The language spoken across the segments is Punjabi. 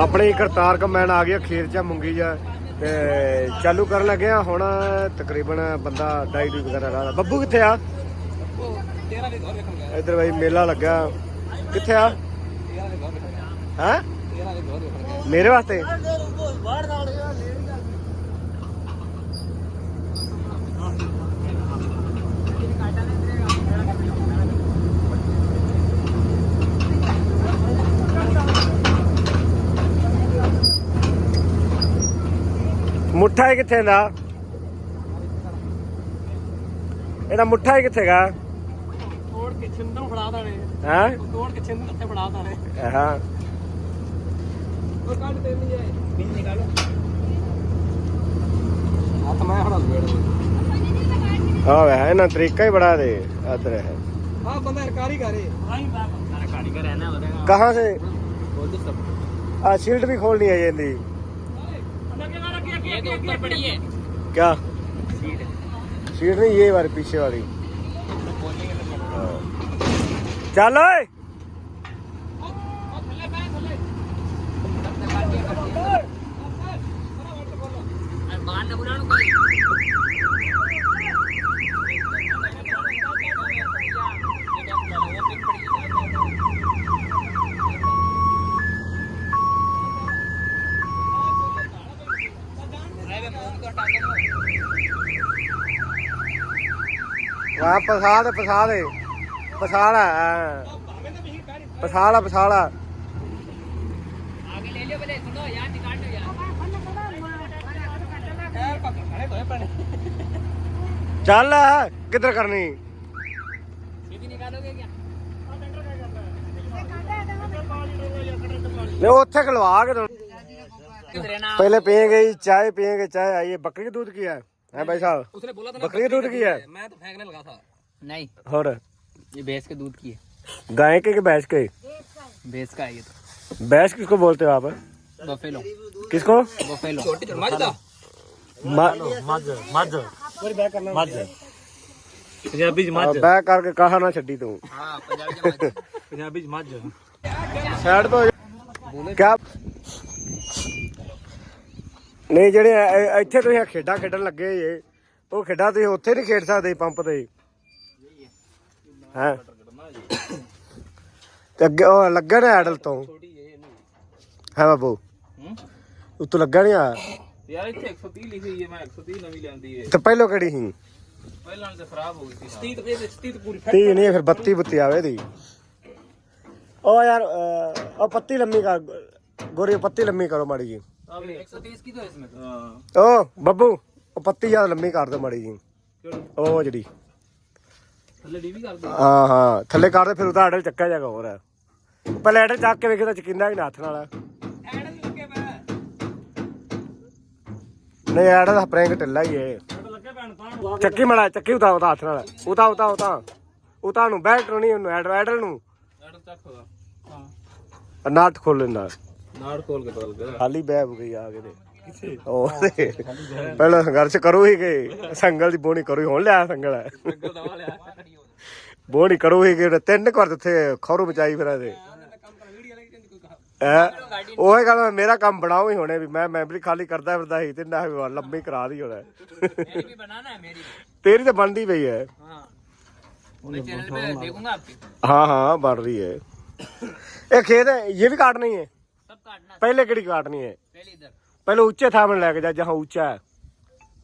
ਆਪਣੇ ਕਰਤਾਰ ਕਮੈਨ ਆ ਗਿਆ ਖੀਰ ਚ ਮੁੰਗੀ ਜਾ ਤੇ ਚਾਲੂ ਕਰਨ ਲੱਗਿਆ। ਹੁਣ ਤਕਰੀਬਨ ਬੰਦਾ ਡਾਈ ਡੂਈ ਵਗੈਰਾ ਲਾ ਬੱਬੂ ਕਿੱਥੇ ਆ? ਇੱਧਰ ਬਾਈ, ਮੇਲਾ ਲੱਗਾ ਕਿੱਥੇ ਆ? ਹੈ? ਮੇਰੇ ਵਾਸਤੇ? ਮੁੱਠਾ ਇਹ ਕਿੱਥੇ ਦਾ? ਇਹਦਾ ਮੁੱਠਾ ਇਹ ਕਿੱਥੇਗਾ ਤੋੜ ਕੇ ਛਿੰਦੂ ਫੜਾ ਦਾਣੇ ਹਾਂ? ਤੋੜ ਕੇ ਛਿੰਦੂ ਕਿੱਥੇ ਫੜਾ ਦਾਣੇ ਹਾਂ। ਕੱਢ ਤੇ ਨਹੀਂ ਜਾਏ ਨਿਕਾਲੋ। ਆ ਵੇ ਇਹਨਾਂ ਤਰੀਕਾ ਹੀ ਬੜਾ ਦੇ ਆਤਰੇ ਹੈ ਹਾਂ ਬੰਦਾ ਹਰਕਾਰੀ ਕਰੇ ਹਾਂ ਹਰਕਾਰੀ ਕਰ ਰਹਿਣਾ ਉਹਦਾ ਕਹਾਂ ਸੇ? ਆ ਸ਼ੀਲਡ ਵੀ ਖੋਲਣੀ ਆ ਇਹਦੀ। ਅੰਦਰ ਕੇ ये तो ऊपर पड़ी है क्या सीट सीट नहीं ये वाली पीछे वाली चल ओए बाहर न बुलाओ वाह पसा दे पसा दे पसाड़ा पसाड़ा पसाड़ा आगे ले लियो पहले सुनो यार निकाल लो यार खड़े तो है पड़े चल किधर करनी सीधी निकालोगे क्या नहीं उत्थे खलवा के तुम किधर है ना पहले पियेंगे ही चाय पियेंगे चाय आइए बकरी का दूध की है भाई साहब? उसने बोला था बकरी दूध की है। मैं तो फेंकने लगा था। नहीं। और? ये भैंस के दूध की है। गाय के के भैंस के? भैंस का है ये तो। भैंस किसको बोलते हो आप? बफेलो। किसको? बफेलो। छोटी मजदा हाँ, पंजाबी करके कहा ना छड़ी तू पंजाबी क्या ਨਹੀਂ ਜਿਹੜੇ ਇੱਥੇ ਤੁਸੀਂ ਖੇਡਾਂ ਖੇਡਣ ਲੱਗੇ ਜੇ ਉਹ ਖੇਡਾਂ ਤੁਸੀਂ ਉੱਥੇ ਨਹੀਂ ਖੇਡ ਸਕਦੇ ਪੰਪ ਤੇ। ਹੈ? ਤੇ ਅੱਗੇ ਉਹ ਲੱਗਣ ਐਡਲ ਤੋਂ। ਹੈ ਬਾਬੂ? ਹੂੰ? ਉੱਤੋਂ ਲੱਗਾ ਆ? ਯਾਰ ਇੱਥੇ 130 ਲਿਖੀ ਹੈ ਮੈਂ 130 ਨਵੀਂ ਲੈਂਦੀ ਹੈ। ਤੇ ਪਹਿਲੋਂ ਕਿਹੜੀ ਸੀ? ਪਹਿਲਾਂ ਵਾਲੀ ਖਰਾਬ ਹੋ ਗਈ ਸੀ। 30 ਰੁਪਏ ਦੇ 30 ਪੂਰੀ ਤੀ ਨਹੀਂ ਫਿਰ ਬੱਤੀ ਬੁੱਤੀ ਆਵੇ ਦੀ ਉਹ ਯਾਰ ਉਹ ਪੱਤੀ ਲੰਮੀ ਕਰ ਗੋਰੀ ਪੱਤੀ ਲੰਮੀ ਕਰੋ ਮਾੜੀ ਜੀ 130 ਹਾਂ। ਬੱਬੂ ਉਹ ਪੱਤੀ ਜ਼ਿਆਦਾ ਲੰਮੀ ਕਰ ਦੇ ਮਾੜੀ ਜੀ ਉਹ ਜਿਹੜੀ। ਥੱਲੇ ਡੀਵੀ ਕਰ ਦੇ ਹਾਂ ਹਾਂ। ਥੱਲੇ ਕਰ ਦੇ ਫਿਰ ਉਹਦਾ ਹੈਡਲ ਚੱਕਿਆ ਜਾਗਾ ਹੋਰ। ਪਹਿਲੇ ਹੈਡਲ ਚੱਕ ਕੇ ਵੇਖੇ ਤਾਂ ਚਕਿੰਦਾ ਵੀ ਨਾ ਨਾਲ। ਹੈਡਲ ਲੱਗੇ ਪੈ ਨਹੀਂ ਹੈਡਲ ਸਪਰਿੰਗ ਢਿੱਲਾ ਹੀ ਏ। ਚੱਕੀ ਮੜਾ ਚੱਕੀ ਉਤਾ ਉਤਾ ਹੱਥ ਨਾਲ। ਉਤਾ ਉਤਾ ਉਤਾ ਉਤਾ ਨੂੰ ਬੈਟ ਨੂੰ ਨਹੀਂ ਉਹਨੂੰ ਹੈਡਲ ਨੂੰ। ਹੈਡਲ ਚੱਕ ਹਾਂ। ਨਾਟ ਖੋਲ ਲੈਂਦਾ। ਨਾੜ ਖੋਲ ਕੇ ਤੋਲ ਕੇ ਖਾਲੀ ਬੈ ਹੋ ਗਈ ਆ ਕੇ ਤੇ ਕਿੱਥੇ ਉਹ ਤੇ ਪਹਿਲਾਂ ਸੰਘਰਸ਼ ਕਰੂ ਹੀ ਗਏ ਸੰਗਲ ਦੀ ਬੋਣੀ ਕਰੂ ਹੀ ਹੁਣ ਲਿਆ ਸੰਗਲ ਗਲ ਦਵਾ ਲਿਆ ਬੋਣੀ ਕਰੂ ਹੀ ਗਏ ਤਿੰਨ ਘਰ ਉੱਥੇ ਖੌਰੂ ਮਚਾਈ ਫਿਰ ਇਹਦੇ ਐ ਉਹ ਹੀ ਗੱਲ ਮੇਰਾ ਕੰਮ ਬਣਾਓ ਹੀ ਹੋਣੇ ਵੀ ਮੈਂ ਮੈਮਰੀ ਖਾਲੀ ਕਰਦਾ ਫਿਰਦਾ ਸੀ ਤੇ ਨਾ ਵੀ ਲੰਮੀ ਕਰਾ ਦੀ ਹੋਣਾ मेरी भी बनाना है मेरी भी ਤੇਰੀ ਤਾਂ ਬਣਦੀ ਪਈ ਹੈ हाँ मैं चैनल पे देखूंगा आपके हाँ हाँ बढ़ रही है ये खेत है ये भी काटनी है सब काटना पहले केड़ी काटनी है पहले इधर पहले ऊंचे था में लेके जा जहाँ ऊंचा है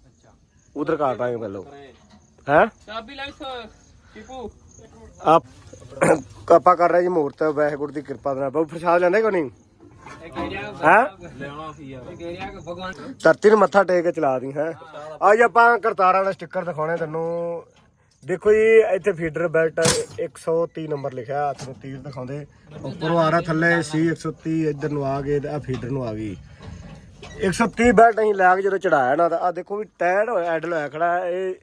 अच्छा उधर काटांगे पहले हैं ਚਾਬੀ ਲੈ ਸੋ ਟਿਪੂ ਆਪ ਆਪਾਂ ਕਰ ਰਹੇ ਜੀ ਮੂਰਤ ਵਾਹਿਗੁਰੂ ਦੀ ਕਿਰਪਾ ਦੇ ਨਾਲ ਬਹੁ ਪ੍ਰਸ਼ਾਦ ਲੈਂਦੇ ਕੋ ਨਹੀਂ एक एरिया ਹੈ ਲੈਣਾ ਸੀ ਯਾਰ एक एरिया का भगवान ਧਰਤੀ ਨੂੰ ਮੱਥਾ ਟੇਕ ਕੇ ਚਲਾ ਦੀ ਹੈ ਅੱਜ ਆਪਾਂ ਕਰਤਾਰਾਂ ਦਾ ਸਟicker ਦਿਖਾਉਣੇ ਤੈਨੂੰ ਦੇਖੋ ਜੀ ਇੱਥੇ ਫੀਡਰ ਬੈਲਟ 130 ਨੰਬਰ ਲਿਖਿਆ ਹੱਥ ਨੂੰ ਤੀਰ ਦਿਖਾਉਂਦੇ। ਉੱਪਰੋਂ ਆ ਰਿਹਾ ਥੱਲੇ ਸੀ 130 ਇੱਧਰ ਨੂੰ ਆ ਗਏ ਆ ਫੀਡਰ ਨੂੰ ਆ ਗਈ। 130 ਬੈਲਟ ਅਸੀਂ ਲਾ ਕੇ ਜਦੋਂ ਚੜਾਇਆ ਨਾ ਤਾਂ ਆ ਦੇਖੋ ਵੀ ਟਾਇਰ ਹੋਇਆ ਐਡਲ ਹੋਇਆ ਖੜਾ। ਇਹ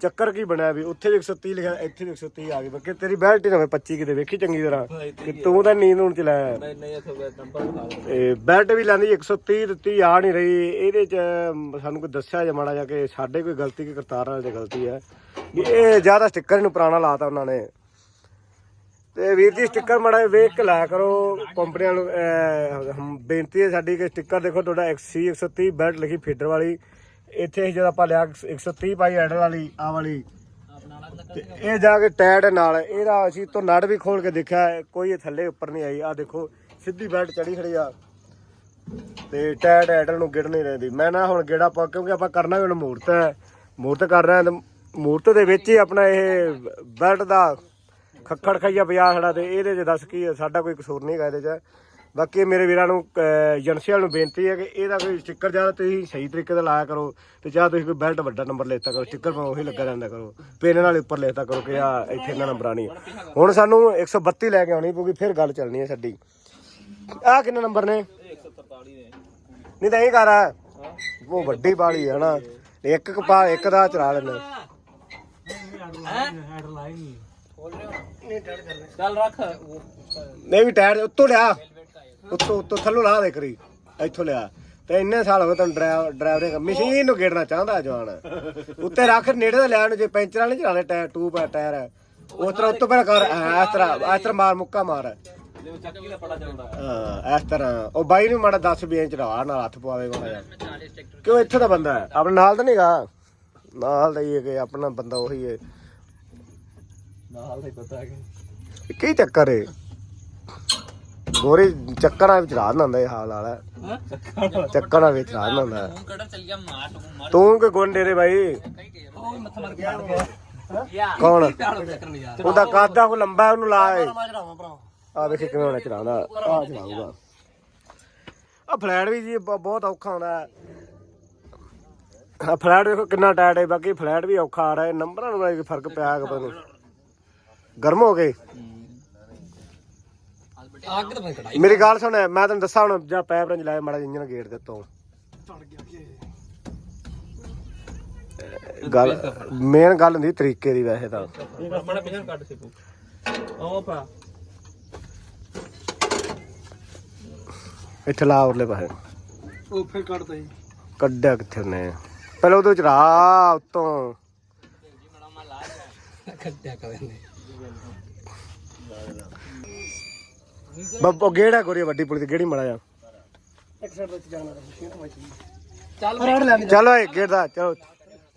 ਚੱਕਰ ਕੀ ਬਣਿਆ ਵੀ ਉੱਥੇ ਵੀ 130 ਲਿਖਿਆ ਇੱਥੇ ਵੀ 130 ਆ ਗਈ। ਬਾਕੀ ਤੇਰੀ ਬੈਲਟ ਹੀ ਨਾ ਹੋਵੇ 25 ਕਿਤੇ ਵੇਖੀ ਚੰਗੀ ਤਰ੍ਹਾਂ ਕਿ ਤੂੰ ਤਾਂ ਨੀਂਦ ਨੂੰ ਚਲਾਇਆ। ਨਹੀਂ ਨਹੀਂ ਇੱਥੇ ਨੰਬਰ ਇਹ ਬੈਲਟ ਵੀ ਲੈਂਦੀ 130 ਦਿੱਤੀ ਆ ਨਹੀਂ ਰਹੀ। ਇਹਦੇ ਚ ਸਾਨੂੰ ਕੋਈ ਦੱਸਿਆ ਜੇ ਮਾੜਾ ਜਾ ਕਿ ਸਾਡੇ ਕੋਈ ਗਲਤੀ ਕਿ ਕਰਤਾਰ ਵਾਲੇ ਦੀ ਗਲਤੀ ਹੈ। ਇਹ ਜ਼ਿਆਦਾ ਸਟicker ਨੂੰ ਪੁਰਾਣਾ ਲਾਤਾ ਉਹਨਾਂ ਨੇ। ਤੇ ਵੀਰ ਜੀ ਸਟicker ਮੜਾ ਵੇਖ ਕੇ ਲਾਇਆ ਕਰੋ। ਕੰਪਨੀਆਂ ਨੂੰ ਬੇਨਤੀ ਹੈ ਸਾਡੀ ਕਿ ਸਟicker ਦੇਖੋ, ਤੁਹਾਡਾ XC 130 ਬੈਲਟ ਲਿਖੀ ਫੀਡਰ ਵਾਲੀ। ਇੱਥੇ ਜਦੋਂ ਆਪਾਂ ਲਿਆ 130 ਪਾਈ ਐਡਰ ਵਾਲੀ ਆ ਵਾਲੀ। ਤੇ ਇਹ ਜਾ ਕੇ ਟਾਇਰ ਨਾਲ, ਇਹਦਾ ਅਸੀਂ ਤੋਂ ਨੜ ਵੀ ਖੋਲ ਕੇ ਦੇਖਿਆ, ਕੋਈ ਇਹ ਥੱਲੇ ਉੱਪਰ ਨਹੀਂ ਆਈ। ਆ ਦੇਖੋ, ਸਿੱਧੀ ਬੈਲਟ ਚੜੀ ਖੜੀ ਆ। ਤੇ ਟਾਇਰ ਐਡਰ ਨੂੰ ਗਿੜ ਨਹੀਂ ਰਹਿੰਦੀ। ਮੈਂ ਨਾ ਹੁਣ ਗੇੜਾ ਪਾ, ਕਿਉਂਕਿ ਆਪਾਂ ਕਰਨਾ ਵੀ ਹੁਣ ਮੂਰਤ ਹੈ। ਮੂਰਤ ਕਰ ਰਹੇ ਹਾਂ ਮੂਰਤ ਦੇ ਵਿੱਚ ਹੀ ਆਪਣਾ ਇਹ ਬੈਲਟ ਦਾ ਖੱਖੜ ਖਈਆ ਪਿਆ ਖੜਾ ਤੇ ਇਹਦੇ 'ਚ ਦੱਸ ਕੀ ਸਾਡਾ ਕੋਈ ਕਸੂਰ ਨਹੀਂ ਹੈਗਾ ਇਹਦੇ 'ਚ। ਬਾਕੀ ਮੇਰੇ ਵੀਰਾਂ ਨੂੰ ਏਜੰਸੀ ਵਾਲ ਨੂੰ ਬੇਨਤੀ ਹੈ ਕਿ ਇਹਦਾ ਕੋਈ ਸਟicker ਜਾਂ ਤੁਸੀਂ ਸਹੀ ਤਰੀਕੇ ਦਾ ਲਾਇਆ ਕਰੋ ਤੇ ਜਾਂ ਤੁਸੀਂ ਕੋਈ ਬੈਲਟ ਵੱਡਾ ਨੰਬਰ ਲੈਤਾ ਕਰੋ ਸਟicker ਭਾਵੇਂ ਉਹੀ ਲੱਗਾ ਰਹਿੰਦਾ ਕਰੋ। ਪੈਨ ਨਾਲ ਉੱਪਰ ਲੈਤਾ ਕਰੋ ਕਿ ਆ ਇੱਥੇ ਇਹਨਾਂ ਨੰਬਰਾਂ ਨਹੀਂ। ਹੁਣ ਸਾਨੂੰ 132 ਲੈ ਕੇ ਆਉਣੀ ਪਊਗੀ ਫਿਰ ਗੱਲ ਚੱਲਣੀ ਹੈ ਸਾਡੀ। ਆ ਕਿੰਨੇ ਨੰਬਰ ਨੇ? 143 ਨੇ ਨਹੀਂ ਤਾਂ ਇਹ ਕਰ ਉਹ ਵੱਡੀ ਬਾਲੀ ਹੈ ਨਾ। ਇੱਕ ਕਪਾ ਇੱਕ ਦਾ ਚਲਾ ਲੈਣਾ ਚੱਲ ਰੱਖ। ਨਹੀਂ ਵੀ ਟਾਇਰ ਉੱਤੋਂ ਲਿਆ। ਉੱਤੋਂ ਉੱਤੋਂ ਥੱਲੋਂ ਲਾ ਦੇ ਕਰੀ ਇੱਥੋਂ ਲਿਆ। ਤੇ ਇੰਨੇ ਸਾਲ ਹੋ ਗਏ ਤੈਨੂੰ ਡਰਾਈਵ ਡਰਾਈਵਰਿੰਗ ਮਸ਼ੀਨ ਨੂੰ ਗੇੜਨਾ ਚਾਹੁੰਦਾ ਜਵਾਨ। ਉੱਤੇ ਰੱਖ ਨੇੜੇ ਦਾ ਲੈਣ ਨੂੰ ਜੇ ਪੈਂਚਰ ਵਾਲੇ ਚਲਾ ਦੇ ਟਾਇਰ ਟੂਬ ਹੈ ਟਾਇਰ ਹੈ। ਉਸ ਤਰ੍ਹਾਂ ਉੱਤੋਂ ਪਹਿਲਾਂ ਕਰ ਐਂ, ਇਸ ਤਰ੍ਹਾਂ ਇਸ ਤਰ੍ਹਾਂ ਮਾਰ ਮੁੱਕਾ ਮਾਰ। ਜਿਵੇਂ ਚੱਕੀ ਦਾ ਪੜਾ ਚੱਲਦਾ। ਹਾਂ ਇਸ ਤਰ੍ਹਾਂ। ਉਹ ਬਾਈ ਨੂੰ ਮਾੜਾ 10 20 ਇੰਚ ਰਵਾ ਨਾਲ ਹੱਥ ਮਾੜਾ ਜਿਹਾ। ਕਿਉਂ ਇੱਥੇ ਦਾ ਬੰਦਾ ਹੈ? ਆਪਣੇ ਨਾਲ ਤਾਂ ਨਹੀਂਗਾ ਨਾਲ ਦਾ ਹੀ ਹੈ ਕਿ ਆਪਣਾ ਬੰਦਾ ਉਹੀ ਹੈ। ਨਾਲ ਦਾ ਹੀ ਪਤਾ ਹੈ ਕਿ ਕੀ ਚੱਕਰ ਏ ਗੋਰੇ ਚੱਕਰਾਂ ਵਿੱਚ ਰਾਤ ਨਾ ਹੁੰਦਾ ਇਹ ਹਾਲ ਵਾਲਾ। ਚੱਕਰਾਂ ਵਿੱਚ ਰਾਤ ਨਾ ਹੁੰਦਾ ਕੜਾ ਚੱਲ ਗਿਆ ਮਾਰ ਤੂੰ ਮਾਰ। ਤੂੰ ਕਿ ਗੁੰਡੇ ਰੇ ਬਾਈ? ਉਹ ਮੱਥਾ ਮਾਰ ਕੇ ਮਾਰ ਗਿਆ। ਕੌਣ? ਉਹਦਾ ਕਾਦਾ ਕੋ ਲੰਬਾ ਉਹਨੂੰ ਲਾ ਏ ਮੈਂ ਚੜਾਵਾਂ ਭਰਾ ਆ ਵੇਖ ਕਿਵੇਂ ਹੋਣਾ ਚਲਾਉਂਦਾ ਆ ਚਲਾਊਗਾ ਆ ਫਲੈਟ ਵੀ ਜੀ ਬਹੁਤ ਔਖਾ ਹੁੰਦਾ। ਆ ਫਲੈਟ ਵੇਖੋ ਕਿੰਨਾ ਟਾਇਟ ਹੈ ਬਾਕੀ ਫਲੈਟ ਵੀ ਔਖਾ ਆ ਰਿਹਾ ਹੈ ਨੰਬਰਾਂ ਨੂੰ ਵੀ ਫ਼ਰਕ ਪਿਆ ਹੈ ਪਤਾ ਨਹੀਂ। ਗਰਮ ਹੋ ਗਏ? ਅੱਗ ਤਾਂ ਮੈਂ ਕਢਾਈ। ਮੇਰੀ ਗੱਲ ਸੁਣ ਮੈਂ ਤੈਨੂੰ ਦੱਸਾਂ ਹੁਣ ਜਾਂ ਪੈਪ ਰੰਜ ਲਾਇਆ ਮਾੜਾ ਇੰਜਨ ਗੇਟ ਦੇ ਤੋਂ ਗੱਲ ਮੇਨ ਗੱਲ ਹੁੰਦੀ ਤਰੀਕੇ ਦੀ ਵੈਸੇ ਤਾਂ। ਬੜਾ ਪਿਛੜ ਕੱਟ ਸੀ ਤੂੰ। ਉਹ ਪਾ ਇੱਥੇ ਲਾ ਉਰਲੇ ਪਾਸੇ। ਉਹ ਫਿਰ ਕੱਢਦਾ ਹੀ ਕੱਢਿਆ ਕਿੱਥੇ ਨੇ ਪਹਿਲਾਂ ਉਹਦੇ ਚ ਰਾ ਉੱਤੋਂ। ਕਰੇ ਬੱਬੋ ਗੇੜਾ ਗੋਰੀ ਵੱਡੀ ਪੁਲੀ ਤੇ ਗੇੜੀ ਮੜਾ ਜਾ ਇੱਕ ਸਾਈਡ ਵਿੱਚ ਜਾਣਾ ਮਸ਼ੀਨ ਤੋਂ ਮਚੀ ਚੱਲ ਇਹ ਗੇੜ ਦਾ ਚਲੋ।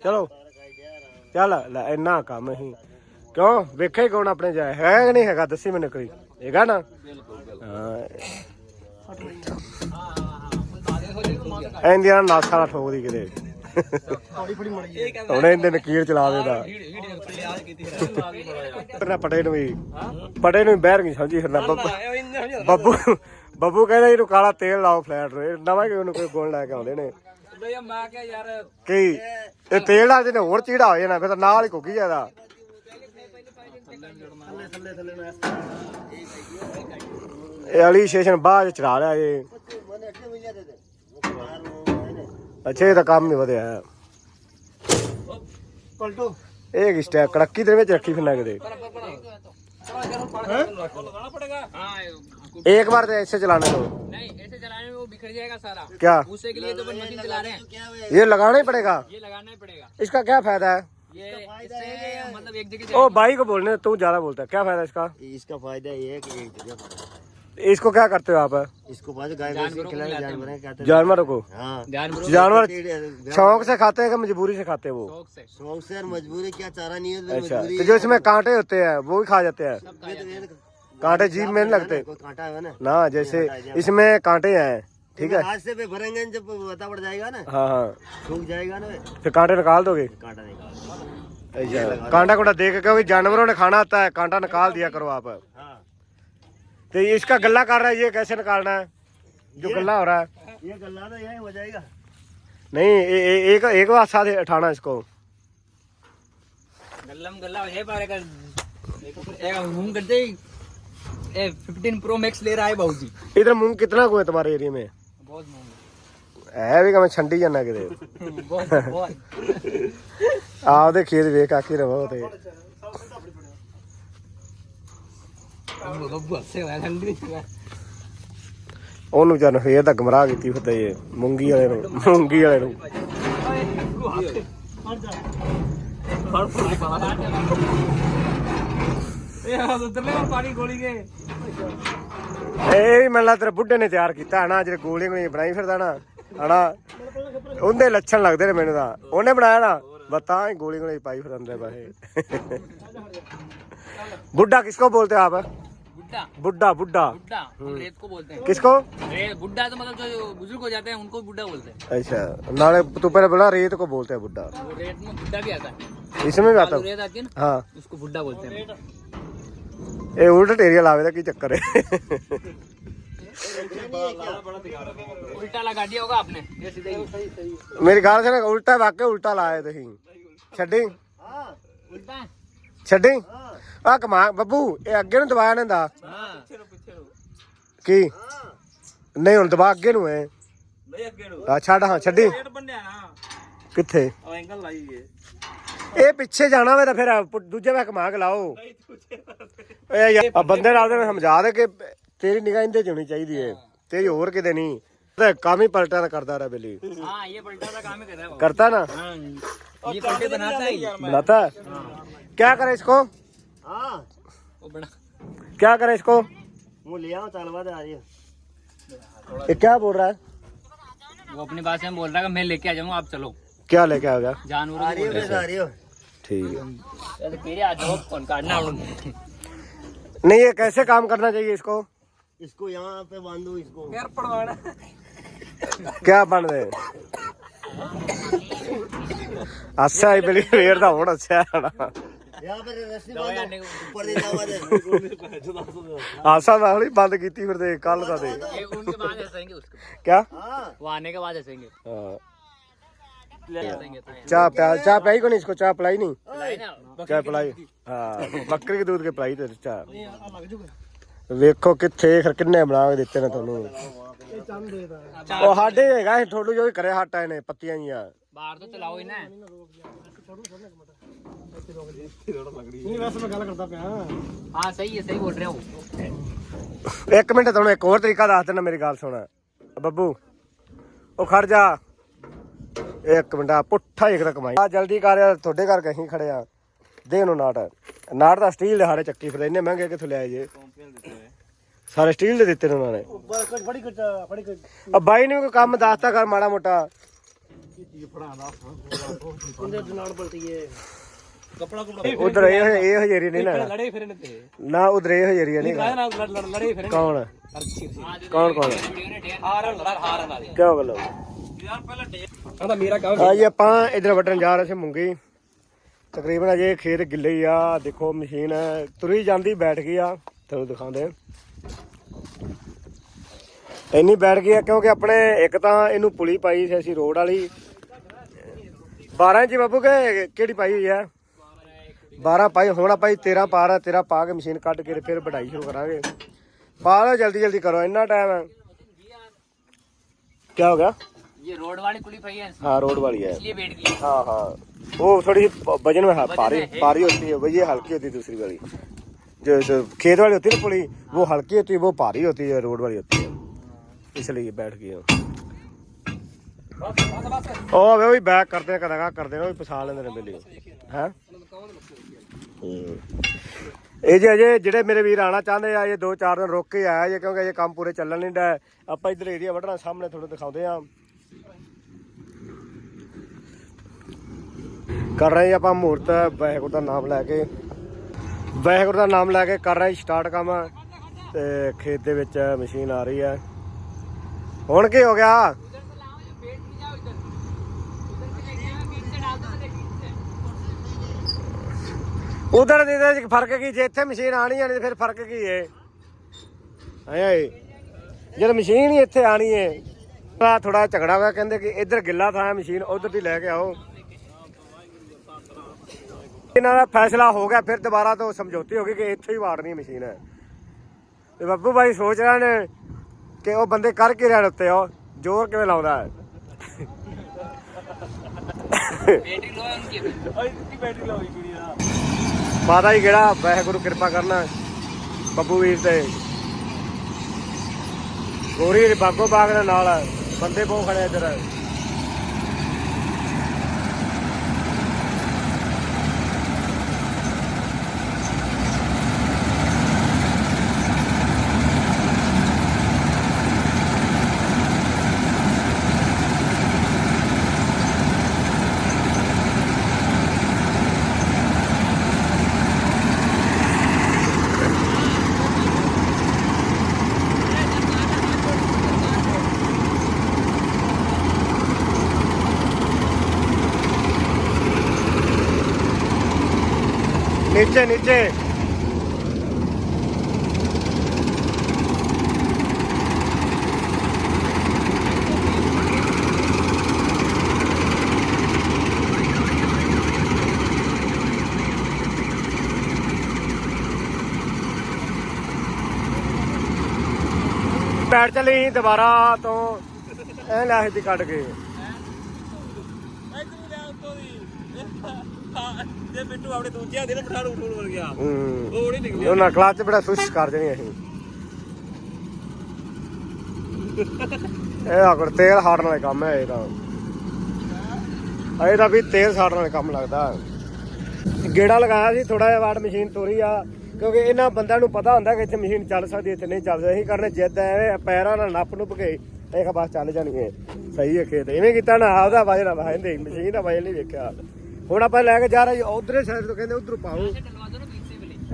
ਚਲੋ। ਚੱਲ ਲੈ ਇੰਨਾ ਕੰਮ ਹੀ ਕਿਉਂ? ਵੇਖੇ ਕੌਣ ਆਪਣੇ ਜਾਏ। ਹੈ ਕਿ ਨਹੀਂ ਹੈਗਾ? ਦੱਸੀ ਮੈਨੂੰ ਕੋਈ। ਹੈਗਾ ਨਾ? ਹਾਂ। ਐਂਦੀਆਂ ਨਾਸਾਂ ਠੋਕਦੀ ਕਿਤੇ। ਹੁਣ ਇਹਦੇ ਨਕੀਰ ਚਲਾ ਦੇਦਾ ਆ ਪਟੇ ਨੂੰ ਵੀ ਪਟੇ ਨੂੰ ਬਹਿਰ ਨਹੀਂ ਸਮਝੀ ਫਿਰਨਾ ਬੱਬੂ ਬੱਬੂ ਬੱਬੂ ਕਹਿੰਦਾ ਇਹਨੂੰ ਕਾਲਾ ਤੇਲ ਲਾਓ ਫਲੈਟ ਨੂੰ। ਨਵਾਂ ਕਿ ਉਹਨੂੰ ਕੋਈ ਗੁਣ ਲੈ ਕੇ ਆਉਂਦੇ ਨੇ। ਬਈ ਮੈਂ ਕਿਹਾ ਯਾਰ ਕੀ? ਇਹ ਤੇਲ ਨਾਲ ਜਿਹਨੇ ਹੋਰ ਚੀੜਾ ਹੋ ਜਾਣਾ ਫਿਰ ਨਾਲ ਹੀ ਕੁੱਕੀ ਜਾਦਾ ਥੱਲੇ ਥੱਲੇ ਨੂੰ ਇਹ ਵਾਲੀ ਸਟੇਸ਼ਨ ਬਾਅਦ ਚੜਾ ਲਿਆ ਇਹ। ਅੱਛਾ ਇਹ ਤਾਂ ਕੰਮ ਹੀ ਵਧਿਆ ਹੈ। ਪਲਟੋ ਇਹ ਕੀ ਸਟੈਕ ਕੜਕੀ ਦੇ ਵਿੱਚ ਰੱਖੀ ਫਿਰਨਾ ਕਿਤੇ लगाना पड़ेगा हाँ एक बार तो ऐसे चलाने दो नहीं ऐसे चलाने में वो बिखर जाएगा सारा क्या उससे के लिए तो अपन मशीन चला रहे हैं ये लगाना ही पड़ेगा ये लगाना ही पड़ेगा इसका क्या फायदा है ये इससे मतलब एक जगह ओ भाई को बोलने दे, तू ज्यादा बोलता है क्या फायदा है इसका इसका फायदा ये है कि एक जगह इसको क्या करते हो आप? इसको गाय के जानवर कहते जानवरों को हाँ। जानवर शौक से खाते हैं कि मजबूरी से खाते हैं वो? शौक से। मजबूरी क्या चारा नहीं है तो अच्छा तो जो इसमें कांटे होते हैं वो भी खा जाते हैं? तो तो कांटे जीभ में नहीं लगते? कोई कांटा ना? ना जैसे इसमें कांटे हैं ठीक है? हाथ से पे भरेंगे जब पता पड़ जाएगा ना। हाँ हाँ। सूख जाएगा ना। फिर कांटे निकाल दोगे? कांटा निकाल। अच्छा कांटा कुंटा देख क्योंकि जानवरों ने खाना आता है कांटा निकाल दिया करो आप। हाँ। तो ये इसका गला काट रहा है ये कैसे निकालना है जो गला हो रहा है ये गला तो यही हो जाएगा नहीं ए, ए, एक एक बार साथ उठाना इसको गल्ला में गल्ला है बारे का देखो मूंग करते ए 15 प्रो मैक्स ले रहा है बाबू जी इधर मूंग कितना को है तुम्हारे एरिया में बहुत मूंग है भी मैं छंडी जाना किते बहुत बहुत आप दे खेत वे काकी रहो ते ਉਹ ਤਾਂ ਉਹਨੂੰ ਜਨ ਫੇਰ ਤਾਂ ਗਮਰਾਹ ਕੀਤੀ ਫਿਰ ਤੇ ਮੂੰਗੀ ਵਾਲੇ ਨੂੰ, ਮੂੰਗੀ ਵਾਲੇ ਨੂੰ। ਇਹ ਵੀ ਉਧਰਲੇ ਮੈਨੂੰ ਤੇਰੇ ਬੁੱਢੇ ਨੇ ਤਿਆਰ ਕੀਤਾ, ਹਨਾ, ਜਿਹੜੇ ਗੋਲੀ ਗੋਲੀ ਬਣਾਈ ਫਿਰਦਾ ਨਾ, ਹਨਾ। ਉਹਦੇ ਲੱਛਣ ਲੱਗਦੇ ਨੇ ਮੈਨੂੰ ਤਾਂ। ਉਹਨੇ ਬਣਾਇਆ ਨਾ, ਬਸ ਤਾਂ ਹੀ ਗੋਲੀ ਗੋਲੀ ਪਾਈ ਫਿਰਦਾ ਅੰਦਰ ਬਾਹੇ ਬੁੱਢਾ ਕਿਸ ਕੋ ਬੋਲਤੇ ਆਪ? बुड्ढा। बुड्ढा बुड्ढा। हम्म। रेत को बोलते हैं। किसको? बुड्ढा तो मतलब जो बुज़ुर्ग हो जाते हैं उनको बुड्ढा बोलते हैं। अच्छा नाले तू पहले बड़ा रेत को बोलते हैं बुड्ढा। रेत में बुड्ढा भी आता है। इसमें भी आता है? रेत आती है ना हाँ। उसको बुड्ढा बोलते हैं। ये उल्टा टेरिया लावे था की चक्कर है? उल्टा लगा दिया होगा आपने। मेरी गाल से ना उल्टा वाकई उल्टा लाया था छड़ी छड़ी ਆ ਕਮਾ ਬੱਬੂ ਇਹ ਅੱਗੇ ਨੂੰ ਦਬਾਇਆ ਨੇਦਾ हाँ ਕੀ ਨਹੀਂ ਹੁਣ ਦਬਾ ਅੱਗੇ ਨੂੰ ਹੈ ਨਹੀਂ ਅੱਗੇ ਨੂੰ ਆ ਛੱਡ ਹਾਂ ਛੱਡੀ ਪੇਟ ਬੰਨਿਆ ਨਾ ਕਿੱਥੇ ਉਹ ਐਂਗਲ ਲਾਈ ਏ ਇਹ ਪਿੱਛੇ ਜਾਣਾ ਵੇ ਤਾਂ ਫਿਰ ਪੁ- ਦੂਜੇ ਵੇ ਕਮਾ ਕੇ ਲਾਓ ਏ ਯਾਰ ਆ ਬੰਦੇ ਨਾਲ ਉਹਨੂੰ ਸਮਝਾ ਦੇ ਕਿ ਤੇਰੀ ਨਿਗਾਹ ਇੰਦੇ ਚ ਹੋਣੀ ਚਾਹੀਦੀ ਹੈ ਤੇਰੀ ਹੋਰ ਕਿਤੇ ਨਹੀਂ ਤੇ ਕੰਮ ਹੀ ਪਲਟਾ ਦਾ ਕਰਦਾ ਰਹਾ ਬੇਲੀ हाँ ये पलटा का काम ही कर रहा है वो। करता ना हाँ ये पलटे बनाता है ये। बनाता है क्या करे इसको हाँ वो बना क्या करे इसको वो ले आओ चालवा दे आ रही है ये क्या बोल रहा है वो अपनी बात से बोल रहा है कि मैं लेके आ जाऊंगा आप चलो क्या लेके आ गया जानवरों आ की रही बोल है आ रही हो ठीक है रहे थे। तेरे आ जाओ कौन काटना उनको। नहीं ये कैसे काम करना चाहिए इसको इसको यहाँ पे बांधो इसको ਯਾਰ ਪੜਵਾਣਾ क्या बन रहे अच्छा ही बिल्ली रेर ਦਾ ਹੁਣ ਅੱਛਾ ਹੈ ਨਾ यहाँ पे रस्सी दवाई बांधो आने को- ऊपर दे जावा दे ਆਸਾ ਨਾਲ ਹੀ ਬੰਦ ਕੀਤੀ ਫਿਰ ਤੇ ਕੱਲ ਦਾ ਦੇ ये उनके बाद हंसेंगे उसको क्या हाँ वो आने के बाद हंसेंगे हाँ, हंसेंगे तो चाय प्या चाय पिलाई को नहीं इसको चाय पिलाई नहीं पिलाई ना ਚਾਹ ਪਲਾਈ ਹਾਂ ਬੱਕਰੀ ਦੇ ਦੁੱਧ ਕੇ ਪਲਾਈ ਤੇ ਚਾਹ ਵੇਖੋ ਕਿੱਥੇ ਫਿਰ ਕਿੰਨੇ ਬਣਾ ਕੇ ਦਿੱਤੇ ਨੇ ਤੁਹਾਨੂੰ ਉਹ ਸਾਡੇ ਹੈਗਾ ਥੋੜੂ ਜੋ ਕਰੇ ਹਟਾ ਨੇ ਪੱਤੀਆਂ ਜੀਆਂ बाहर तो चलाओ ही ना ਇੱਕ ਮਿੰਟ ਤੁਹਾਨੂੰ ਇੱਕ ਹੋਰ ਤਰੀਕਾ ਦੱਸ ਦਿੰਦਾ ਮੇਰੀ ਗੱਲ ਸੁਣ। ਬੱਬੂ ਉਹ ਖੜ ਜਾ। ਇੱਕ ਮਿੰਟ ਆ ਪੁੱਠਾ ਇੱਕ ਦਾ ਕਮਾਈ। ਆ ਜਲਦੀ ਕਰ ਯਾਰ ਤੁਹਾਡੇ ਕਰਕੇ ਅਸੀਂ ਖੜੇ ਆ। ਦੇ ਨੂੰ ਨਾਟ। ਨਾਟ ਦਾ ਸਟੀਲ ਦੇ ਹਾਰੇ ਚੱਕੀ ਫਿਰ ਇੰਨੇ ਮਹਿੰਗੇ ਕਿਥੋਂ ਲੈ ਜੇ? ਸਾਰੇ ਸਟੀਲ ਦੇ ਦਿੱਤੇ ਨੇ ਉਹਨਾਂ ਨੇ। ਬਾਈ ਨੇ ਕੋਈ ਕੰਮ ਦੱਸਤਾ ਕਰ ਮਾੜਾ ਮੋਟਾ। ਉਹਦੇ ਨਾਲ ਬਲਤੀ ਏ। ਕਪੜਾ ਕੁਪੜਾ ਉਧਰ ਇਹ ਇਹ ਹਜੇਰੀ ਨਹੀਂ ਨਾ ਲੜੇ ਫਿਰਨ ਤੇ। ਨਾ ਉਧਰ ਇਹ ਹਜੇਰੀ ਨਹੀਂ ਕਾਹ ਨਾਲ ਲੜ- ਲੜ- ਲੜੇ ਫਿਰਨ ਕੌਣ? ਅਰਚੀ ਕੌਣ ਕੌਣ? ਹਾਰਨ ਲੜਾ ਹਾਰਨ ਵਾਲੇ। ਕਿਉਂ ਗੱਲ ਯਾਰ ਪਹਿਲਾਂ ਆਂਦਾ ਮੇਰਾ ਕੰਮ ਆ ਜੀ ਆਪਾਂ ਇਧਰ ਵਟਣ ਜਾ ਰਹੇ ਸੀ ਮੁੰਗੀ। ਤਕਰੀਬਨ ਅਜੇ ਖੇਤ ਗਿੱਲੇ ਹੀ ਆ। ਦੇਖੋ ਮਸ਼ੀਨ ਤੁਰੀ ਜਾਂਦੀ ਬੈਠ ਗਈ ਆ। ਤੁਹਾਨੂੰ ਦਿਖਾਉਂਦੇ ਇੰਨੀ ਬੈਠ ਗਈ ਆ ਕਿਉਂਕਿ ਆਪਣੇ ਇੱਕ ਤਾਂ ਇਹਨੂੰ ਪੁਲੀ ਪਾਈ ਸੀ ਅਸੀਂ ਰੋਡ ਵਾਲੀ। 12 ਇੰਚ ਬਾਬੂ ਕੇ ਕਿਹੜੀ ਪਾਈ ਹੋਈ ਆ 12 ਪਾਈ ਹੁਣ ਆਪਾਂ 13 ਪਾ ਰਾ 13 ਪਾ ਕੇ ਮਸ਼ੀਨ ਕੱਢ ਕੇ ਤੇ ਫਿਰ ਵਢਾਈ ਸ਼ੁਰੂ ਕਰਾਂਗੇ ਪਾ ਲਓ ਜਲਦੀ ਜਲਦੀ ਕਰੋ ਇੰਨਾ ਟਾਈਮ ਹੈ ਕੀ ਹੋ ਗਿਆ ये रोड वाली पुली पई है हाँ रोड वाली है इसलिए बैठ गई हाँ हाँ वो थोड़ी सी वजन में हाँ, भारी भारी होती है वो ये हल्की होती है दूसरी वाली जो जो खेत वाली होती है ना पुली वो हल्की होती है वो भारी होती है रोड वाली होती है इसलिए बैठ गई ਉਹ ਵੇ ਉਹੀ ਬੈਕ ਕਰਦੇ ਨੇ ਕਦਾਗਾ ਕਰਦੇ ਨੇ ਉਹ ਪਛਾਣ ਲੈਂਦੇ ਨੇ ਬਿੱਲੀ ਹੈ? ਇਹ ਜੇ ਅਜੇ ਜਿਹੜੇ ਮੇਰੇ ਵੀਰ ਆਣਾ ਚਾਹੁੰਦੇ ਆ, ਇਹ 2-4 ਦਿਨ ਰੁਕ ਕੇ ਆਇਆ ਜੇ ਕਿਉਂਕਿ ਇਹ ਕੰਮ ਪੂਰੇ ਚੱਲਣ ਨਹੀਂ ਡਾ ਆਪਾਂ ਇਧਰ ਏਰੀਆ ਵੱਢਣਾ, ਸਾਹਮਣੇ ਤੁਹਾਨੂੰ ਦਿਖਾਉਂਦੇ ਆ। ਕਰ ਰਹੇ ਆਪਾਂ ਮੂਰਤ, ਵਾਹਿਗੁਰੂ ਦਾ ਨਾਮ ਲੈ ਕੇ। ਵਾਹਿਗੁਰੂ ਦਾ ਨਾਮ ਲੈ ਕੇ ਕਰ ਰਹੇ ਸਟਾਰਟ ਕੰਮ, ਤੇ ਖੇਤ ਦੇ ਵਿੱਚ ਮਸ਼ੀਨ ਆ ਰਹੀ ਹੈ। ਹੁਣ ਕੀ ਹੋ ਗਿਆ? ਉਧਰ ਦੇ ਦੇ ਫ਼ਰਕ ਕੀ ਜੇ ਇੱਥੇ ਮਸ਼ੀਨ ਆਣੀ ਜਾਣੀ ਫਿਰ ਫ਼ਰਕ ਕੀ ਏ? ਆਏ ਜਦ ਮਸ਼ੀਨ ਹੀ ਇੱਥੇ ਆਣੀ ਏ ਆ ਥੋੜਾ ਝਗੜਾ ਹੋਇਆ ਕਹਿੰਦੇ ਕਿ ਇੱਧਰ ਗਿੱਲਾ ਥਾਂ ਮਸ਼ੀਨ ਉਧਰ ਦੀ ਲੈ ਕੇ ਆਓ। ਇਹਨਾਂ ਦਾ ਫੈਸਲਾ ਹੋ ਗਿਆ ਫਿਰ ਦੁਬਾਰਾ ਤੋਂ ਸਮਝੌਤੀ ਹੋ ਗਈ ਕਿ ਇੱਥੇ ਹੀ ਵਾੜਨੀ ਮਸ਼ੀਨ ਹੈ। ਤੇ ਬੱਬੂ ਭਾਈ ਸੋਚ ਰਹੇ ਨੇ ਕਿ ਉਹ ਬੰਦੇ ਕਰ ਕੀ ਰਹੇ ਉੱਤੇ ਉਹ? ਜ਼ੋਰ ਕਿਵੇਂ ਲਾਉਂਦਾ ਹੈ? ਬੈਟਰੀ ਲੋ ਹੈ? ਉਹਦੀ ਬੈਟਰੀ ਲੋ ਕੁੜੀ ਦਾ ਮਾਤਾ ਜੀ ਕਿਹੜਾ? ਵਾਹਿਗੁਰੂ ਕਿਰਪਾ ਕਰਨਾ। ਬੱਬੂ ਵੀਰ ਤੇ। ਗੋਰੀ ਬਾਗੋ ਬਾਗ ਦੇ ਨਾਲ ਬੰਦੇ ਬਹੁਤ ਖੜੇ ਇੱਧਰ। नीचे नीचे ਬੈਠ ਚਲੀ ਦੁਬਾਰਾ ਤੋਂ ਐ ਲਾਹੇ ਦੀ ਕੱਢ ਕੇ ਜੇ ਬਿੱਟੂ ਆਪਣੇ ਦੂਜੇ ਹੱਥ ਨਾਲ ਪਠਾਣ ਉਠੂਣ ਵਰ ਗਿਆ ਹੂੰ। ਉਹ ਨਹੀਂ ਨਿਕਲਿਆ। ਉਹਨਾਂ ਕਲੱਚ ਬੜਾ ਸੁਸਤ ਕਰ ਦੇਣੀ ਅਸੀਂ। ਇਹ ਆਕੜ ਤੇਲ ਹਾੜਨ ਵਾਲੇ ਕੰਮ ਹੈ ਇਹਦਾ ਇਹਦਾ ਵੀ ਤੇਲ ਸਾੜਨ ਵਾਲੇ ਕੰਮ ਲੱਗਦਾ। ਗੇੜਾ ਲਗਾਇਆ ਸੀ ਥੋੜਾ ਜਿਹਾ ਵਾਟ ਮਸ਼ੀਨ ਤੋਰੀ ਆ ਕਿਉਂਕਿ ਇਹਨਾਂ ਬੰਦਿਆਂ ਨੂੰ ਪਤਾ ਹੁੰਦਾ ਕਿ ਇੱਥੇ ਮਸ਼ੀਨ ਚੱਲ ਸਕਦੀ ਇੱਥੇ ਨਹੀਂ ਚੱਲ ਸਕਦੀ। ਅਸੀਂ ਕਰਨੇ ਜਿੱਦ ਐਵੇਂ ਪੈਰਾਂ ਨਾਲ ਨੱਪ ਨੁੱਪ ਕੇ ਇਹ ਬਸ ਚੱਲ ਜਾਣੀ ਹੈ ਸਹੀ ਹੈ ਖੇਤ ਇਵੇਂ ਕੀਤਾ ਨਾ ਆਪਦਾ ਵਜਨ ਵਜਦੇ ਮਸ਼ੀਨ ਦਾ ਵਜਨ ਨਹੀਂ ਵੇਖਿਆ। ਹੁਣ ਆਪਾਂ ਲੈ ਕੇ ਜਾ ਰਹੇ ਉਧਰੇ ਸਾਈਡ ਤੋਂ ਕਹਿੰਦੇ ਉਧਰ ਪਾਓ।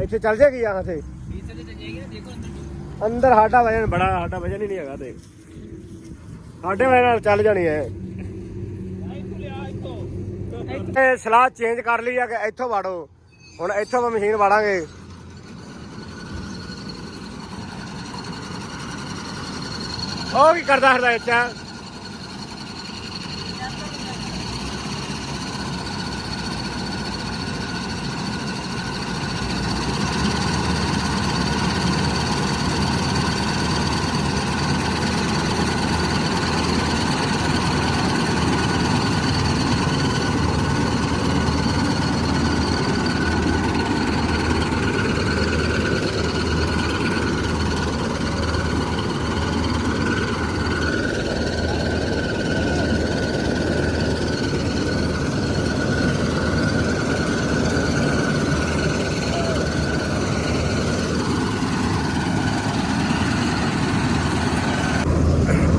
ਇੱਥੇ ਚੱਲ ਜਾਏਗੀ ਯਹਾਂ ਤੇ ਅੰਦਰ ਸਾਡਾ ਵਜਨ ਬੜਾ ਸਾਡਾ ਵਜਨ ਹੀ ਨਹੀਂ ਹੈਗਾ ਦੇਖ ਸਾਡੇ ਵਜਨ ਨਾਲ ਚੱਲ ਜਾਣੀ ਹੈ। ਇੱਥੇ ਸਲਾਹ ਚੇਂਜ ਕਰ ਲਈ ਆ ਕਿ ਇੱਥੋਂ ਵੜੋ। ਹੁਣ ਇੱਥੋਂ ਆਪਾਂ ਮਸ਼ੀਨ ਵੜਾਂਗੇ। ਉਹ ਕੀ ਕਰਦਾ ਹਰਦਾ ਇੱਥੇ?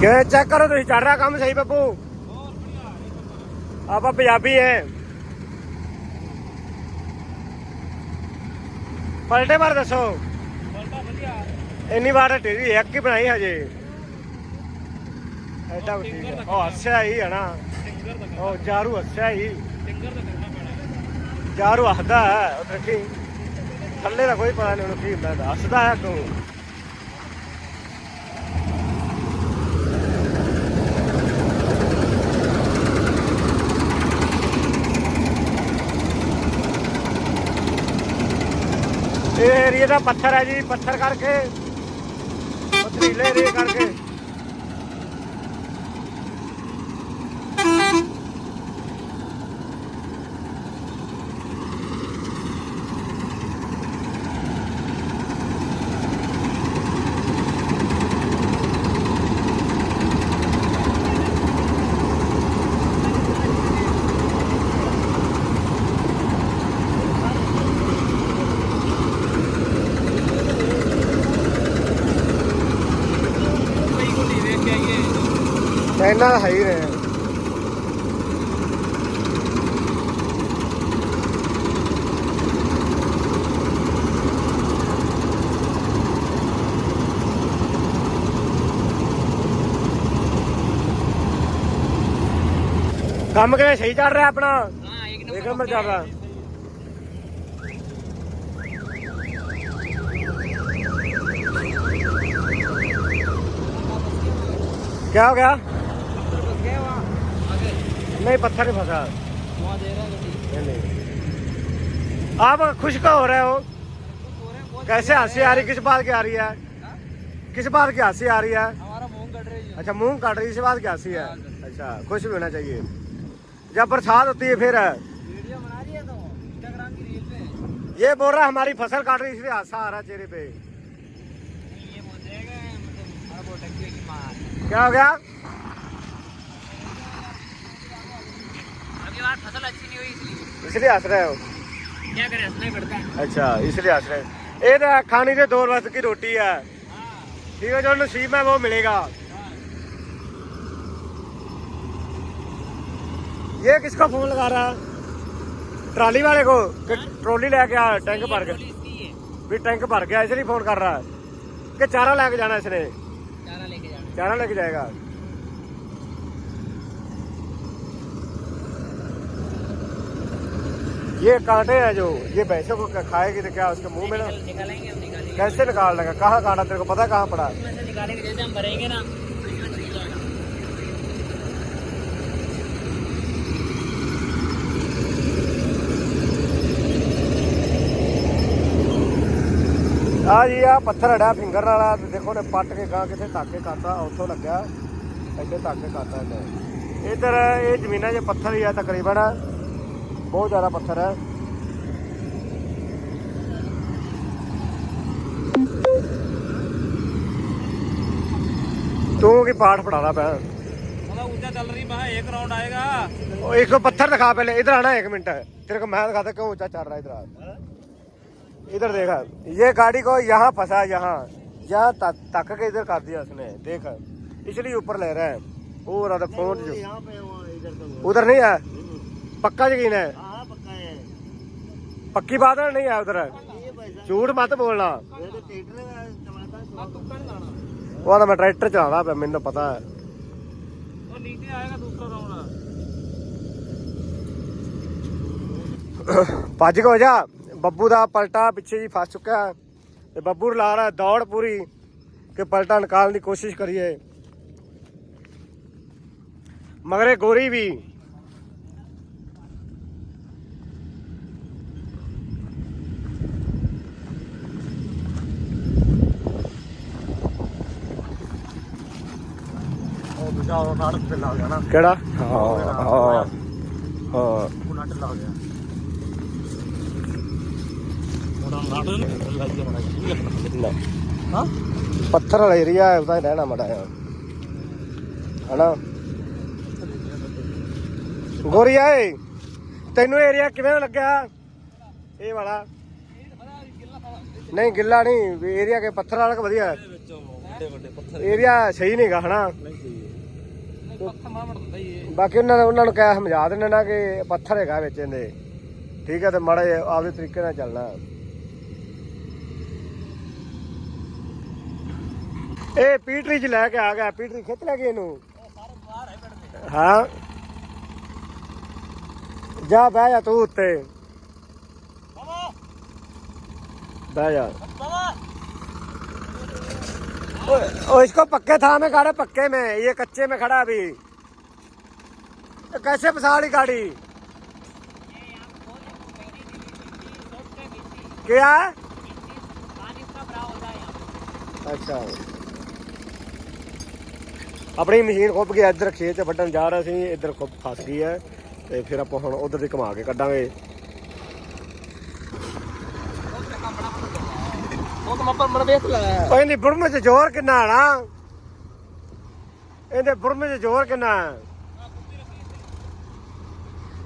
ਕਿਵੇਂ ਚੈੱਕ ਕਰੋ ਤੁਸੀਂ? ਚੱਲ ਰਿਹਾ ਕੰਮ ਸਹੀ ਬੱਬੂ? ਆਪਾਂ ਪੰਜਾਬੀ ਐ। ਪਲਟੇ ਬਾਰ ਦੱਸੋ। ਇੰਨੀ ਵਾਰ ਟੀਵੀ ਇੱਕ ਹੀ ਬਣਾਈ ਹਜੇ। ਐਡਾ ਠੀਕ ਹੈ। ਉਹ ਹੱਸਿਆ ਹੀ ਹੈ ਨਾ। ਉਹ ਜਾਰੂ ਹੱਸਿਆ ਹੀ। ਜਾਰੂ ਹੱਸਦਾ ਹੈ ਉਹ ਦੇਖੀ ਥੱਲੇ ਦਾ ਕੋਈ ਪਤਾ ਨਹੀਂ ਉਹਨੂੰ ਕੀ ਹੁੰਦਾ ਹੱਸਦਾ ਹੈ ਤੂੰ। ਇਹ ਏਰੀਆ ਦਾ ਪੱਥਰ ਹੈ ਜੀ ਪੱਥਰ ਕਰਕੇ ਪਥਰੀਲੇ ਏਰੀਏ ਕਰਕੇ। ਆਈਏ ਚਾਈਨਾ ਦਾ ਹੈ ਹੀ ਰਹੇ ਕੰਮ ਕਿਵੇਂ ਸਹੀ ਚੱਲ ਰਿਹਾ ਆਪਣਾ हाँ एक ਇੱਕ नंबर ਨੰਬਰ ਚੱਲ ਰਿਹਾ क्या हो गया बस गए वहाँ आगे नहीं पत्थर नहीं फंसा। है नहीं। आप खुश का हो रहे हो? कैसे हँसी आ रही किस बात की आ रही है? किस बात की हँसी आ रही है? हमारा मुँह कट रही है अच्छा मुँह काट रही है इस बात की हँसी है। अच्छा खुश भी होना चाहिए। जब बरसात होती है फिर। वीडियो बना रही इंस्टाग्राम की रील पे ये बोल रहा हमारी फ़सल काट रही है इसलिए हादसा आ रहा है चेहरे पे। ये मतलब क्या हो गया? हमारी फ़सल अच्छी नहीं हुई इसलिए। इसलिए हंस रहे हो क्या करें हंसना ही पड़ता है। अच्छा इसलिए हंस रहे हो। ये तो खाने के दो वक्त की रोटी है। ठीक है जो नसीब है वो मिलेगा। ये किसको फ़ोन लगा रहा है? ट्राली वाले को? कि ट्रॉली लेके आ टैंक भर है। भी टैंक भर गया इसलिए फ़ोन कर रहा है। कि चारा लेके जाना इसने? चारा लेके जाना चारा लेके जाएगा। ये कांटे हैं जो ये भैंसों को खाएगी तो क्या उसके मुंह में ना निकालेंगे हम निकालेंगे कैसे निकाल लेगा कहाँ काटा तेरे को पता है कहाँ पड़ा है? इसमें से निकालेंगे जैसे हम भरेंगे ना ਆ ਜੀ ਆ ਪੱਥਰ ਅੜਾ ਫਿੰਗਰ ਵਾਲਾ ਤੇ ਦੇਖੋ ਨੇ ਪੱਟ ਕੇ ਗਾਂ ਕਿਤੇ ਧਾਕੇ ਕਰਤਾ ਉੱਥੋਂ ਲੱਗਿਆ ਇੱਥੇ ਧਾਕੇ ਕਰਤਾ ਇਹਨੇ ਇਧਰ ਇਹ ਜ਼ਮੀਨਾਂ 'ਚ ਪੱਥਰ ਹੀ ਆ ਤਕਰੀਬਨ बहुत ज़्यादा पत्थर है। तू की पाठ पढ़ा चल रही एक राउंड आएगा। एक पत्थर दिखा पहले इधर आना एक मिनट। है तेरे को मैं दिखाता क्यों ऊँचा चल रहा है इधर इधर देखा ये गाड़ी को यहाँ फंसा यहाँ। यहाँ तक के इधर कर दिया उसने देख। इसलिए ऊपर ले रहे हैं। तो वो रहा फ़ोन उधर नहीं है? पक्का यकीन है हाँ पक्का है पक्की बात है नहीं है उधर ये पैसा झूठ मत बोलना ये तो ट्रैक्टर का टमाटर आप तुक्का नहीं लाना वो तो मैं ट्रैक्टर चलाना पे मैंने पता है ਉਹ ਨੀਚੇ ਆਏਗਾ ਦੂਸਰਾ ਰਾਉਂਡ ਭੱਜ ਕੇ ਹੋ ਜਾ ਬੱਬੂ ਦਾ ਪਲਟਾ ਪਿੱਛੇ ਜੀ ਫਸ ਚੁੱਕਾ ਹੈ ਤੇ ਬੱਬੂ ਲਾ ਰਿਹਾ ਦੌੜ ਪੂਰੀ ਕਿ ਪਲਟਾ ਨਿਕਾਲਣ ਦੀ ਕੋਸ਼ਿਸ਼ ਕਰੀਏ ਮਗਰੇ ਗੋਰੀ ਵੀ ਦੂਜਾ ਉਹ ਨਾਲ ਤੇ ਲਾ ਗਿਆ ਨਾ। ਕਿਹੜਾ? ਹਾਂ ਹਾਂ ਹਾਂ ਉਹਨਾਂ ਢਿੱਲਾ ਹੋ ਗਿਆ। ਉਹਨਾਂ ਨਾਟ ਲੱਗ ਗਿਆ ਮੜਾ ਨਾ। ਹਾਂ? ਪੱਥਰ ਵਾਲਾ ਏਰੀਆ ਹੈ ਉਹਦਾ ਹੀ ਰਹਿਣਾ ਮੜਾ ਹੈ ਹਨਾ? ਗੋਰੀਆ ਏ ਤੈਨੂੰ ਏਰੀਆ ਕਿਵੇਂ ਲੱਗਿਆ? ਇਹ ਵਾਲਾ। ਨਹੀਂ ਗਿੱਲਾ ਨਹੀਂ ਏਰੀਆ ਕੇ ਪੱਥਰ ਵਾਲਾ ਕਿ ਵਧੀਆ? ਹੈ ਵਿੱਚੋਂ ਵੱਡੇ ਵੱਡੇ ਪੱਥਰ ਏਰੀਆ ਸਹੀ ਨਹੀਂਗਾ ਹਨਾ? ਪੱਥਰ ਮਾਰ ਮੜਦਾ ਹੀ ਇਹ ਬਾਕੀ ਉਹਨਾਂ ਨੇ ਉਹਨਾਂ ਨੂੰ ਕਹਿ ਸਮਝਾ ਦਿੰਦੇ ਨਾ ਕਿ ਪੱਥਰ ਹੈਗਾ ਵਿੱਚ ਇਹਦੇ। ਠੀਕ ਹੈ ਤੇ ਮਾੜਾ ਜਿਹਾ ਆਪਦੇ ਤਰੀਕੇ ਨਾਲ ਚੱਲਣਾ। ਇਹ ਪੀਟਰੀ ਚ ਲੈ ਕੇ ਆ ਗਿਆ, ਪੀਟਰੀ ਖਿੱਚ ਲੈ ਗਈ ਇਹਨੂੰ। ਹਾਂ। ਜਾ ਬਹਿ ਜਾ ਤੂੰ ਉੱਤੇ। ਬਹਿ ਜਾ। ओ, ओ इसको पक्के था में गाड़े पक्के में ये कच्चे में खड़ा अभी तो कैसे फसाड़ी गाड़ी क्या ਅੱਛਾ ਆਪਣੀ ਮਸ਼ੀਨ ਖੁੱਭ ਗਿਆ ਇੱਧਰ ਖੇਤ ਚ ਵੱਢਣ ਜਾ ਰਿਹਾ ਸੀ ਇੱਧਰ ਖੁੱਭ ਫਸ ਗਈ ਹੈ ਤੇ ਫਿਰ ਆਪਾਂ ਹੁਣ ਉਧਰ ਦੀ ਘੁਮਾ ਕੇ ਕੱਢਾਂਗੇ మనం వేస్తున్నా ఓ ਚ ਜ਼ੋਰ ਕਿੰਨਾ ਆਣਾ? ਇਹਦੇ ਬੁਰਮ ਚ ਜ਼ੋਰ ਕਿੰਨਾ? ਹੈ?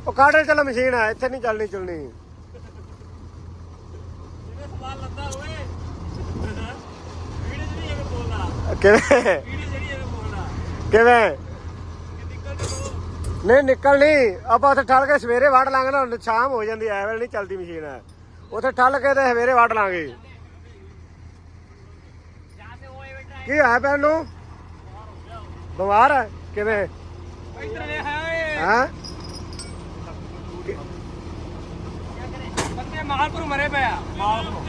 ਉਹ ਕਾੜੇ ਚੱਲ ਮਸ਼ੀਨ ਆ ਇੱਥੇ ਨਹੀਂ ਚੱਲਣੀ ਚੁਲਣੀ। ਕਿਵੇਂ? ਵੀਡੀਓ ਨਿਕਲ ਨਹੀਂ ਨਿਕਲਣੀ ਆਪਾਂ ਉੱਥੇ ਠੱਲ ਕੇ ਸਵੇਰੇ ਵੜ ਲਾਂਗੇ ਨਾ ਸ਼ਾਮ ਹੋ ਜਾਂਦੀ ਐ ਨਹੀਂ ਚੱਲਦੀ ਮਸ਼ੀਨ। ਉੱਥੇ ਠੱਲ ਕੇ ਤੇ ਸਵੇਰੇ ਵੜ ਲਾਂਗੇ। ਕੀ ਹੈ ਭੈਣ ਨੂੰ? ਬਿਮਾਰ ਹੈ? ਕਿਵੇਂ? ਇੱਧਰ ਵੇਖ ਓਏ ਹਾਂ ਬੰਦੇ ਮਾਲਪੁਰ ਮਰੇ ਪਿਆ ਮਾਲਪੁਰ